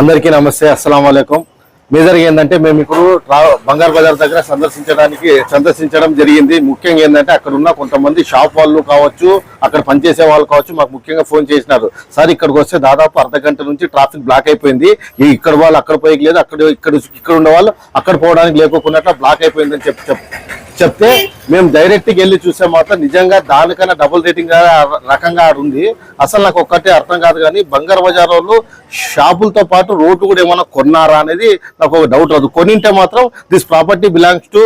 అందరికీ నమస్తే అస్సలం వాలేకుం మేజర్ ఏంటంటే మేము ఇప్పుడు బంగారు బజార్ దగ్గర సందర్శించడానికి సందర్శించడం జరిగింది. ముఖ్యంగా ఏంటంటే అక్కడ ఉన్న కొంతమంది షాప్ వాళ్ళు కావచ్చు అక్కడ పనిచేసే వాళ్ళు కావచ్చు మాకు ముఖ్యంగా ఫోన్ చేసినారు. సార్ ఇక్కడికి వస్తే దాదాపు అర్ధ గంట నుంచి ట్రాఫిక్ బ్లాక్ అయిపోయింది. ఇక్కడ వాళ్ళు అక్కడ పోయి లేదు అక్కడ ఇక్కడ ఇక్కడ ఉన్న వాళ్ళు అక్కడ పోవడానికి లేకోకుండా బ్లాక్ అయిపోయిందని చెప్పి చెప్తే మేము డైరెక్ట్గా వెళ్ళి చూస్తే మాత్రం నిజంగా దానికన్నా డబుల్ రేటింగ్ రకంగా ఉంది. అసలు నాకు ఒక్కటే అర్థం కాదు కానీ బంగారు బజార్ వాళ్ళు షాపులతో పాటు రోడ్డు కూడా ఏమైనా కొన్నారా అనేది నాకు ఒక డౌట్ రాదు. కొనింటే మాత్రం this property belongs to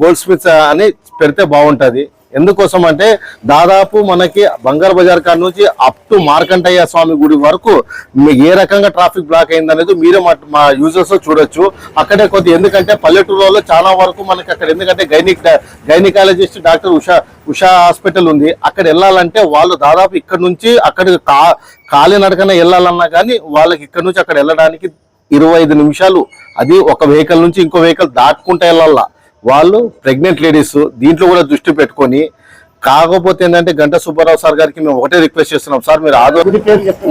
goldsmiths అని పెడితే బాగుంటది. ఎందుకోసం అంటే దాదాపు మనకి బంగారు బజార్ కాడ నుంచి అప్ టు మార్కంటయ్య స్వామి గుడి వరకు ఏ రకంగా ట్రాఫిక్ బ్లాక్ అయింది అనేది మీరే మా- మా యూజర్స్ చూడొచ్చు. అక్కడే కొద్ది ఎందుకంటే పల్లెటూరులో చాలా వరకు మనకి అక్కడ ఎందుకంటే gynaec gynaecologist doctor Usha Usha hospital ఉంది. అక్కడ వెళ్ళాలంటే వాళ్ళు దాదాపు ఇక్కడ నుంచి అక్కడ కా కాలినడకన వెళ్ళాలన్నా కానీ వాళ్ళకి ఇక్కడ నుంచి అక్కడ వెళ్ళడానికి ఇరవై ఐదు నిమిషాలు. అది ఒక వెహికల్ నుంచి ఇంకో వెహికల్ దాటుకుంటూ వెళ్ళాలా. వాళ్ళు ప్రెగ్నెంట్ లేడీస్ దీంట్లో కూడా దృష్టి పెట్టుకొని కాకపోతే ఏంటంటే గంట సుబ్బారావు సార్ గారికి మేము ఒకటే రిక్వెస్ట్ చేస్తున్నాం. సార్ మీరు ఆదో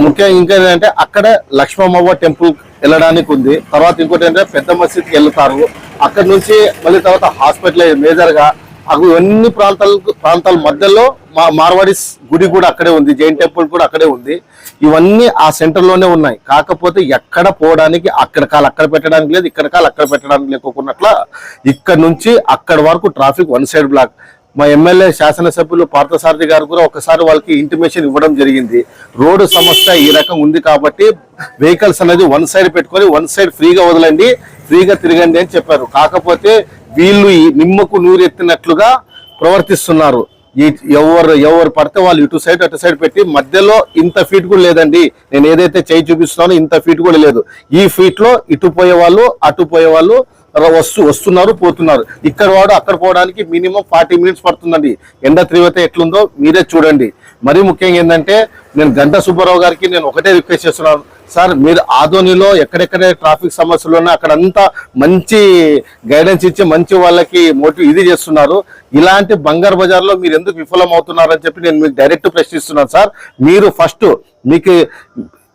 ముఖ్యంగా ఇంకా ఏంటంటే అక్కడ లక్ష్మమ్మవ్వ టెంపుల్ వెళ్ళడానికి ఉంది. తర్వాత ఇంకోటి ఏంటంటే పెద్ద మసీద్కి వెళ్తారు. అక్కడ నుంచి మళ్ళీ తర్వాత హాస్పిటల్ మేజర్గా అవి అన్ని ప్రాంతాల ప్రాంతాల మధ్యలో మా మార్వాడిస్ గుడి కూడా అక్కడే ఉంది. జైన్ టెంపుల్ కూడా అక్కడే ఉంది. ఇవన్నీ ఆ సెంటర్లోనే ఉన్నాయి. కాకపోతే ఎక్కడ పోవడానికి అక్కడ కాలు అక్కడ పెట్టడానికి లేదు ఇక్కడ కాలు అక్కడ పెట్టడానికి లేకోకున్నట్ల ఇక్కడ నుంచి అక్కడ వరకు ట్రాఫిక్ వన్ సైడ్ బ్లాక్. మా ఎమ్మెల్యే శాసనసభ్యులు పార్థసారథి గారు కూడా ఒకసారి వాళ్ళకి ఇంటిమేషన్ ఇవ్వడం జరిగింది. రోడ్డు సమస్య ఈ రకం ఉంది కాబట్టి వెహికల్స్ అనేది వన్ సైడ్ పెట్టుకొని వన్ సైడ్ ఫ్రీగా వదలండి ఫ్రీగా తిరగండి అని చెప్పారు. కాకపోతే వీళ్ళు నిమ్మకు నూరెత్తినట్లుగా ప్రవర్తిస్తున్నారు. ఎవరు ఎవరు పడితే వాళ్ళు ఇటు సైడ్ అటు సైడ్ పెట్టి మధ్యలో ఇంత ఫీట్ కూడా లేదండి. నేను ఏదైతే చేయి చూపిస్తున్నానో ఇంత ఫీట్ కూడా లేదు. ఈ ఫీట్లో ఇటు పోయే వాళ్ళు అటు పోయే వాళ్ళు ర- వస్తు వస్తున్నారు పోతున్నారు. ఇక్కడ వాడు అక్కడ పోవడానికి మినిమం ఫార్టీ మినిట్స్ పడుతుందండి. ఎండ తీవ్రత ఎట్లుందో మీరే చూడండి. మరీ ముఖ్యంగా ఏంటంటే నేను గంట సుబ్బారావు గారికి నేను ఒకటే రిక్వెస్ట్ చేస్తున్నాను. సార్ మీరు ఆదోనిలో ఎక్కడెక్కడ ట్రాఫిక్ సమస్యలు ఉన్నా అక్కడంతా మంచి గైడెన్స్ ఇచ్చి మంచి వాళ్ళకి మోటివ్ ఇది చేస్తున్నారు. ఇలాంటి బంగారు బజార్లో మీరు ఎందుకు విఫలం అవుతున్నారని చెప్పి నేను మీకు డైరెక్ట్ ప్రశ్నిస్తున్నాను సార్. మీరు ఫస్ట్ మీకు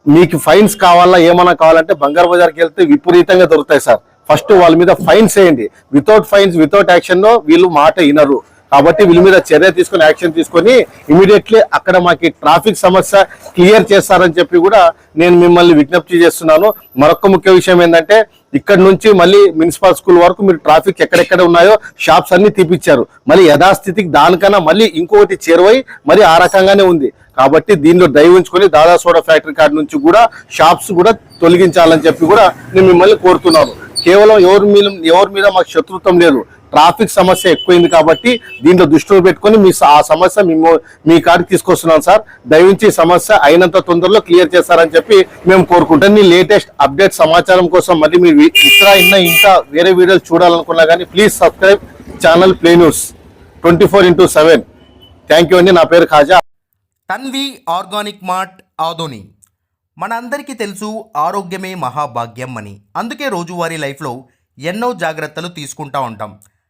మీకు ఫైన్స్ కావాలా ఏమైనా కావాలంటే బంగారు బజార్కి వెళ్తే విపరీతంగా దొరుకుతాయి సార్. ఫస్ట్ వాళ్ళ మీద ఫైన్స్ వేయండి. వితౌట్ ఫైన్స్ వితౌట్ యాక్షన్లో వీళ్ళు మాట వినరు. కాబట్టి వీళ్ళ మీద చర్య తీసుకొని యాక్షన్ తీసుకొని ఇమీడియట్లీ అక్కడ మాకు ట్రాఫిక్ సమస్య క్లియర్ చేస్తారని చెప్పి కూడా నేను మిమ్మల్ని విజ్ఞప్తి చేస్తున్నాను. మరొక ముఖ్య విషయం ఏంటంటే ఇక్కడ నుంచి మళ్ళీ మున్సిపల్ స్కూల్ వరకు మీరు ట్రాఫిక్ ఎక్కడెక్కడ ఉన్నాయో షాప్స్ అన్ని తీపిచ్చారు. మళ్ళీ యథాస్థితికి దానికన్నా మళ్ళీ ఇంకొకటి చేరువై మరి ఆ రకంగానే ఉంది. కాబట్టి దీనిలో దయ ఉంచుకొని దాదా సోడా ఫ్యాక్టరీ కాడ నుంచి కూడా షాప్స్ కూడా తొలగించాలని చెప్పి కూడా నేను మిమ్మల్ని కోరుతున్నాను. కేవలం ఎవరి మీద ఎవరి మీద మాకు శత్రుత్వం లేదు. ట్రాఫిక్ సమస్య ఎక్కువైంది కాబట్టి దీంట్లో దృష్టిలో పెట్టుకొని మీ ఆ సమస్య మేము మీ కాడికి తీసుకొస్తున్నాం సార్. దయవించి సమస్య అయినంత తొందరలో క్లియర్ చేస్తారని చెప్పి మేము కోరుకుంటాం మీ లేటెస్ట్ అప్డేట్ సమాచారం కోసం మళ్ళీ మీరు వి- ఇతర ఇంకా ఇంకా వేరే వీడియోలు చూడాలనుకున్నా కానీ please subscribe channel play news twenty four into seven. Thank you అండి. నా పేరు Khaja. Tanvi organic mart Adoni. మనందరికీ తెలుసు ఆరోగ్యమే మహాభాగ్యం అని. అందుకే రోజువారీ లైఫ్లో ఎన్నో జాగ్రత్తలు తీసుకుంటా ఉంటాం.